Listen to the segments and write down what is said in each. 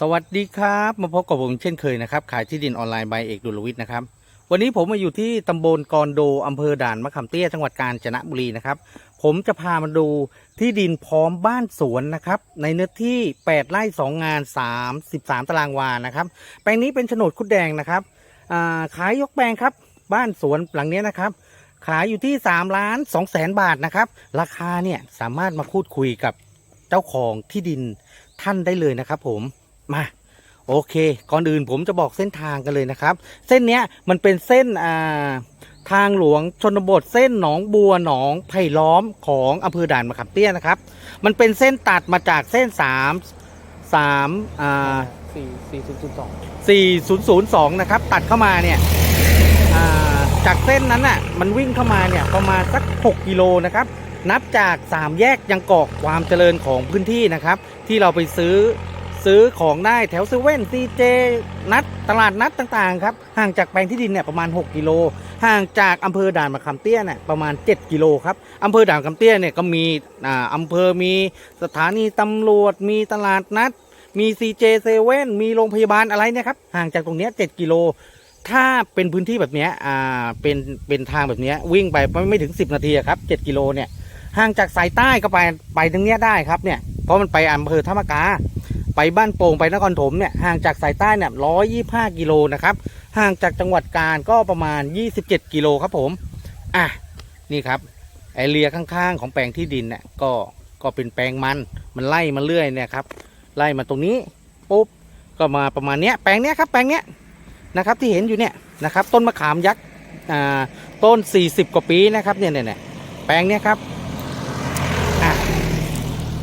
สวัสดีครับมาพบกับผมเช่นเคยนะครับขายที่ดินออนไลน์ใบเอกดุลวิทย์นะครับวันนี้ผมมาอยู่ที่ตำบลกอนโดอำเภอด่านมะขามเตี้ยจังหวัดกาญจนบุรีนะครับผมจะพามาดูที่ดินพร้อมบ้านสวนนะครับในเนื้อที่ 8 ไร่ 2 งาน 33 ตารางวานะครับแปลงนี้เป็นโฉนดคุดแดงนะครับขายยกแปลงครับบ้านสวนหลังนี้นะครับ ขายอยู่ที่3ล้าน2แสนบาทนะครับราคาเนี่ยสามารถมาพูดคุยกับเจ้าของที่ดินท่านได้เลยนะครับผม มาโอเค ก่อนอื่นผมจะบอกเส้นทางกันเลยนะครับ เส้นเนี้ยมันเป็นเส้นอ่าทางหลวงชนบทเส้นหนองบัวหนองไผ่ล้อมของอำเภอด่านมะขามเตี้ยนะครับ มันเป็นเส้นตัดมาจากเส้น3 3อ่าสี่สี่ศูนย์ศูนย์สอง4002นย์ศูนย์สองนะครับ ตัดเข้ามาเนี่ยอ่าจากเส้นนั้นน่ะมันวิ่งเข้ามาเนี่ยประมาณสัก6กิโลนะครับ นับจาก3แยกยังกอกความเจริญของพื้นที่นะครับ ที่เราไปซื้อ ซื้อของได้แถวเซเว่นซีเจนัดตลาดนัดต่างๆครับห่างจากแปลงที่ดินเนี่ยประมาณ 6 กิโล ห่างจากอำเภอด่านมะขามเตี้ยเนี่ยประมาณ 7 กิโลครับอำเภอด่านมะขามเตี้ยเนี่ยก็มีอ่าอำเภอมีสถานีตำรวจมีตลาดนัด มีซีเจเซเว่นมีโรงพยาบาลอะไรเนี่ยครับห่างจากตรงเนี้ย7กิโลถ้าเป็นพื้นที่แบบเนี้ยอ่า เป็น เป็นทางแบบเนี้ยวิ่งไปไม่ไม่ถึง 10 นาทีครับ 7 กิโลเนี่ย ห่างจากสายใต้ก็ไป ไปตรงเนี้ยได้ครับเนี่ย เพราะมันไปอำเภอธรรมกา ไปบ้านโป่งไปนครถมเนี่ยห่างจากสายใต้เนี่ย125กิโลนะครับห่างจากจังหวัดกาญก็ประมาณ 27 กิโลครับผมอะนี่ครับไอเรียข้างๆ ของแปลงที่ดินเนี่ยก็ก็เป็นแปลงมันมันไล่มาเรื่อยเนี่ยครับไล่มาตรงนี้ปุ๊บก็มาประมาณเนี้ยแปลงเนี้ยครับแปลงเนี้ยนะครับที่เห็นอยู่เนี่ยนะครับต้นมะขามยักษ์อ่าต้น 40 กว่าปีนะครับเนี่ยเนี่ยแปลงเนี้ยครับ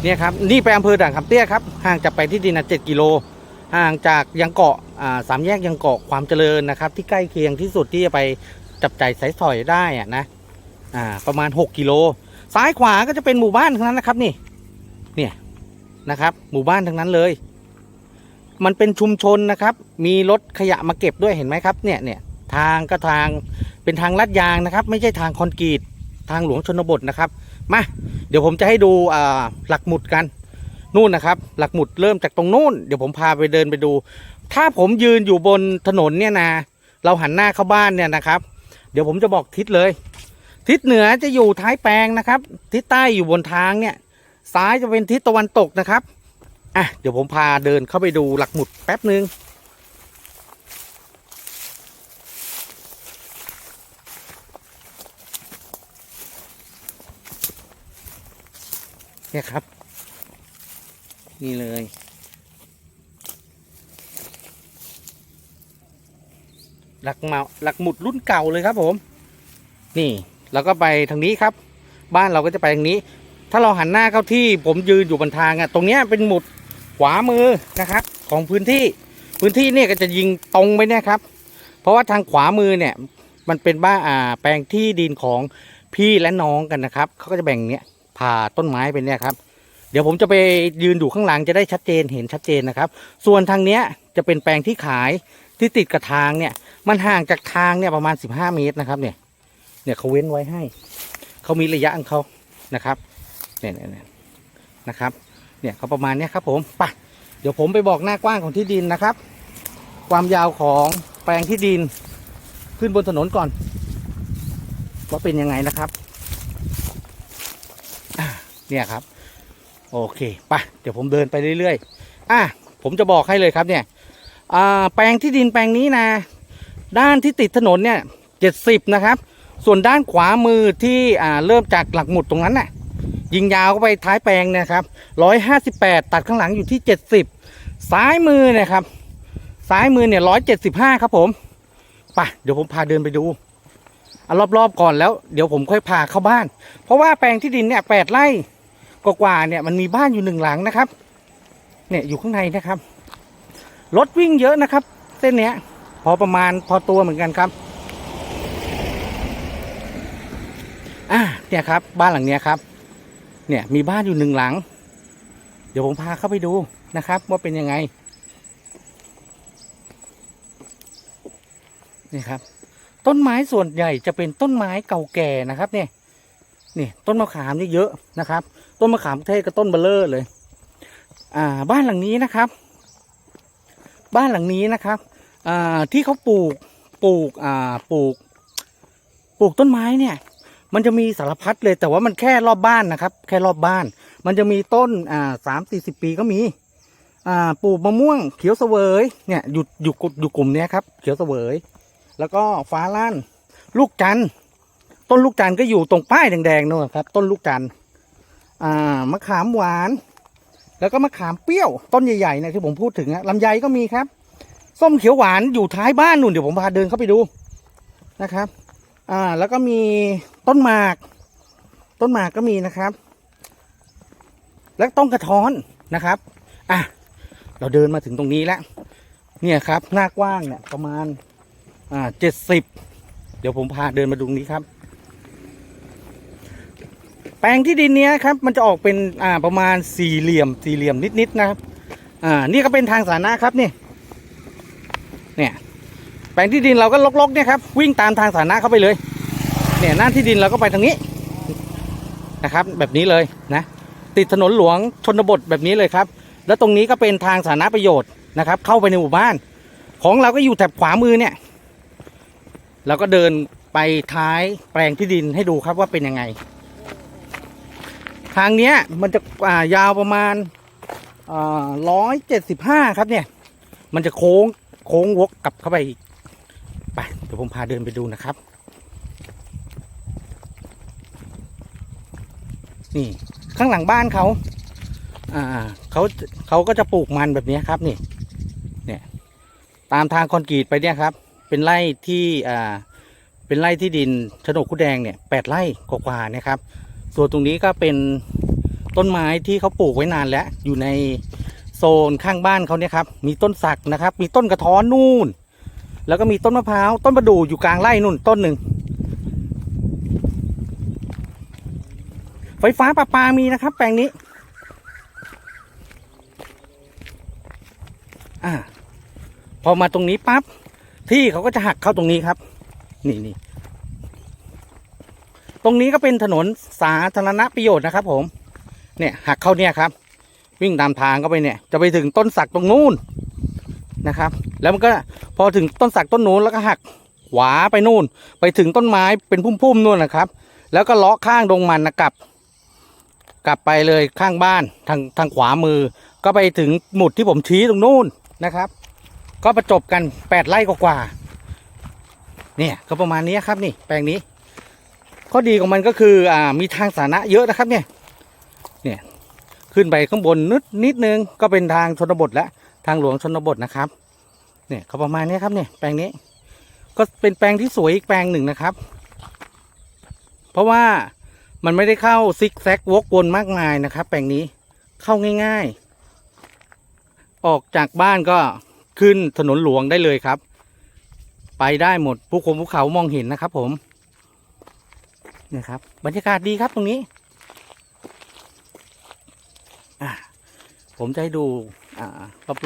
เนี่ยครับนี่ไปอำเภอด่านคำเตี้ยครับห่างจากไปที่ดินนะ7กิโลห่างจากยังเกาะสามแยกยังเกาะความเจริญนะครับ ที่ใกล้เคียงที่สุดที่จะไปจับจ่ายสายสอยได้อะนะอ่าประมาณ 6กิโลซ้ายขวาก็จะเป็นหมู่บ้านทั้งนั้นนะครับนี่เนี่ยนะครับ หมู่บ้านทั้งนั้นเลย มันเป็นชุมชนนะครับ มีรถขยะมาเก็บด้วยเห็นไหมครับเนี่ยเนี่ยทางก็ทางเป็นทางลาดยางนะครับ ไม่ใช่ทางคอนกรีตทางหลวงชนบทนะครับ มาเดี๋ยวผมจะให้ดูหลักหมุดกันนู่นนะครับ หลักหมุดเริ่มจากตรงนู้นเดี๋ยวผมพาไปเดินไปดู ถ้าผมยืนอยู่บนถนนเนี่ยนะเราหันหน้าเข้าบ้านเนี่ยนะครับ เดี๋ยวผมจะบอกทิศเลย ทิศเหนือจะอยู่ท้ายแปลงนะครับ ทิศใต้อยู่บนทางเนี่ย ซ้ายจะเป็นทิศตะวันตกนะครับอะเดี๋ยวผมพาเดินเข้าไปดูหลักหมุดแป๊บหนึ่ง เนี่ยครับ นี่เลย หลักเมาหลักหมุดรุ่นเก่าเลยครับผม นี่แล้วก็ไปทางนี้ครับ บ้านเราก็จะไปทางนี้ ถ้าเราหันหน้าเข้าที่ผมยืนอยู่บนทางอะ ตรงเนี้ยเป็นหมุดขวามือนะครับ ของพื้นที่พื้นที่เนี่ยก็จะยิงตรงไปเนี่ยครับ เพราะว่าทางขวามือเนี่ย มันเป็นบ้านอ่าแปลงที่ดินของพี่และน้องกันนะครับเขาก็จะแบ่งเนี้ย ผ่าต้นไม้ไปเนี่ยครับ เดี๋ยวผมจะไปยืนอยู่ข้างหลังจะได้ชัดเจนเห็นชัดเจนนะครับ ส่วนทางเนี้ยจะเป็นแปลงที่ขายที่ติดกับทางเนี่ย มันห่างจากทางเนี่ยประมาณ 15 เมตรนะครับเนี่ย เนี่ยเขาเว้นไว้ให้ เขามีระยะของเขานะครับ เนี่ยเนี่ยนะครับ เนี่ยเขาประมาณเนี้ยครับผมไปเดี๋ยวผมไปบอกหน้ากว้างของที่ดินนะครับ ความยาวของแปลงที่ดินขึ้นบนถนนก่อนว่าเป็นยังไงนะครับ เนี่ยครับ โอเคไปเดี๋ยวผมเดินไปเรื่อยๆอะผมจะบอกให้เลยครับเนี่ยแปลงที่ดินแปลงนี้นะ ด้านที่ติดถนนเนี่ยเจ็ดสิบนะครับ ส่วนด้านขวามือที่อ่าเริ่มจากหลักหมุดตรงนั้นน่ะยิงยาวเข้าไปท้ายแปลงเนะครับร้อยห้าสิบแปดตัดข้างหลังอยู่ที่เจ็ดสิบซ้ายมือนะครับ ซ้ายมือเนี่ยร้อยเจ็ดสิบห้าครับผมไปเดี๋ยวผมพาเดินไปดูเอารอบๆก่อนแล้ว เดี๋ยวผมค่อยพาเข้าบ้าน เพราะว่าแปลงที่ดินเนี่ยแปดไร่ กว่าๆเนี่ยมันมีบ้านอยู่หนึ่งหลังนะครับ เนี่ยอยู่ข้างในนะครับ รถวิ่งเยอะนะครับ เส้นเนี้ย พอประมาณพอตัวเหมือนกันครับอ่าเนี่ยครับ บ้านหลังเนี้ยครับ เนี่ยมีบ้านอยู่หนึ่งหลัง เดี๋ยวผมพาเข้าไปดูนะครับ ว่าเป็นยังไงนี่ครับ ต้นไม้ส่วนใหญ่จะเป็นต้นไม้เก่าแก่นะครับเนี่ย นี่ต้นมะขามนี่เยอะนะครับ ต้นมะขามเทศกับต้นเบลเลอร์เลย อ่าบ้านหลังนี้นะครับ บ้านหลังนี้นะครับอ่าที่เขาปลูกปลูกอ่าปลูก ปลูกต้นไม้เนี่ย มันจะมีสารพัดเลยแต่ว่ามันแค่รอบบ้านนะครับ แค่รอบบ้าน มันจะมีต้นอ่าสามสี่สิบปีก็มีอ่าปลูกมะม่วงเขียวเสวยเนี่ยอยู่อยู่กลุ่มอยู่กลุ่มเนี้ยครับ เขียวเสวย แล้วก็ฟ้าล้านลูกจันทร์ ต้นลูกจันทร์ก็อยู่ตรงป้ายแดงๆนู่นครับ ต้นลูกจันทร์อ่ามะขามหวาน แล้วก็มะขามเปรี้ยว ต้นใหญ่ๆเนี่ยที่ผมพูดถึงอะลำไยก็มีครับ ส้มเขียวหวานอยู่ท้ายบ้านนู่นเดี๋ยวผมพาเดินเข้าไปดูนะครับ อ่าแล้วก็มีต้นหมาก ต้นหมากก็มีนะครับ แล้วต้นกระท้อนนะครับอะเราเดินมาถึงตรงนี้แล้ว เนี่ยครับ หน้ากว้างเนี่ยประมาณอ่าเจ็ดสิบเดี๋ยวผมพาเดินมาดูตรงนี้ครับ แปลงที่ดินเนี้ยครับมันจะออกเป็นอ่าประมาณสี่เหลี่ยมสี่เหลี่ยมนิดๆนะครับอ่านี่ก็เป็นทางสาธารณะครับนี่เนี่ยแปลงที่ดินเราก็ลกๆเนี่ยครับวิ่งตามทางสาธารณะเข้าไปเลย เนี่ยหน้าที่ดินเราก็ไปทางนี้นะครับ แบบนี้เลยนะติดถนนหลวงชนบทแบบนี้เลยครับ แล้วตรงนี้ก็เป็นทางสาธารณประโยชน์นะครับ เข้าไปในหมู่บ้าน ของเราก็อยู่แถบขวามือเนี่ยเราก็เดินไปท้ายแปลงที่ดินให้ดูครับว่าเป็นยังไง ทางเนี้ยมันจะอ่ายาวประมาณร้อยเจ็ดสิบห้าครับเนี่ย มันจะโค้งโค้งวกกลับเข้าไปอีกไปเดี๋ยวผมพาเดินไปดูนะครับ นี่ข้างหลังบ้านเขาอ่าเขาเขาก็จะปลูกมันแบบนี้ครับนี่เนี่ยตามทางคอนกรีตไปเนี่ยครับ เป็นไร่ที่อ่าเป็นไร่ที่ดินโฉนดคุดแดงเนี่ยแปดไร่กว่าๆนะครับ ส่วนตรงนี้ก็เป็นต้นไม้ที่เขาปลูกไว้นานแล้ว อยู่ในโซนข้างบ้านเขาเนี่ยครับ มีต้นสักนะครับ มีต้นกระท้อนนู่น แล้วก็มีต้นมะพร้าว ต้นประดู่อยู่กลางไร่นู่นต้นหนึ่ง ไฟฟ้าประปามีนะครับ แปลงนี้ อ่า พอมาตรงนี้ปั๊บ ที่เขาก็จะหักเข้าตรงนี้ครับ นี่นี่ ตรงนี้ก็เป็นถนนสาธารณประโยชน์นะครับ ผม เนี่ยหักเข้าเนี่ยครับ วิ่งตามทางเข้าไปเนี่ย จะไปถึงต้นสักตรงนู้นนะครับ แล้วมันก็พอถึงต้นสักต้นนู้นแล้วก็หักขวาไปนู่น ไปถึงต้นไม้เป็นพุ่มๆนู่นนะครับ แล้วก็เลาะข้างดงมันนะกลับ กลับไปเลยข้างบ้านทางทางขวามือ ก็ไปถึงหมุดที่ผมชี้ตรงนู้นนะครับ ก็ประจบกันแปดไร่กว่าๆเนี่ยก็ประมาณนี้ครับนี่แปลงนี้ ข้อดีของมันก็คืออ่ามีทางสาธารณะเยอะนะครับเนี่ยเนี่ยขึ้นไปข้างบนนิดนิดนึงก็เป็นทางชนบทและทางหลวงชนบทนะครับเนี่ยก็ประมาณนี้ครับเนี่ยแปลงนี้ก็เป็นแปลงที่สวยอีกแปลงหนึ่งนะครับ เพราะว่ามันไม่ได้เข้าซิกแซกวกวนมากมายนะครับ แปลงนี้เข้าง่าย ๆ ออกจากบ้านก็ขึ้นถนนหลวงได้เลยครับ ไปได้หมดภูเขาภูเขามองเห็นนะครับผม นี่ยครับ บรรยากาศดีครับตรงนี้อะผมจะให้ดูอ่า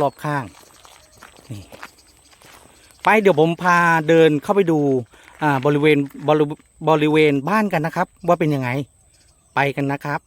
รอบๆข้างนี่ไปเดี๋ยวผมพาเดินเข้าไปดูอ่าบริเวณบริบริเวณบ้านกันนะครับ ว่าเป็นยังไงไปกันนะครับ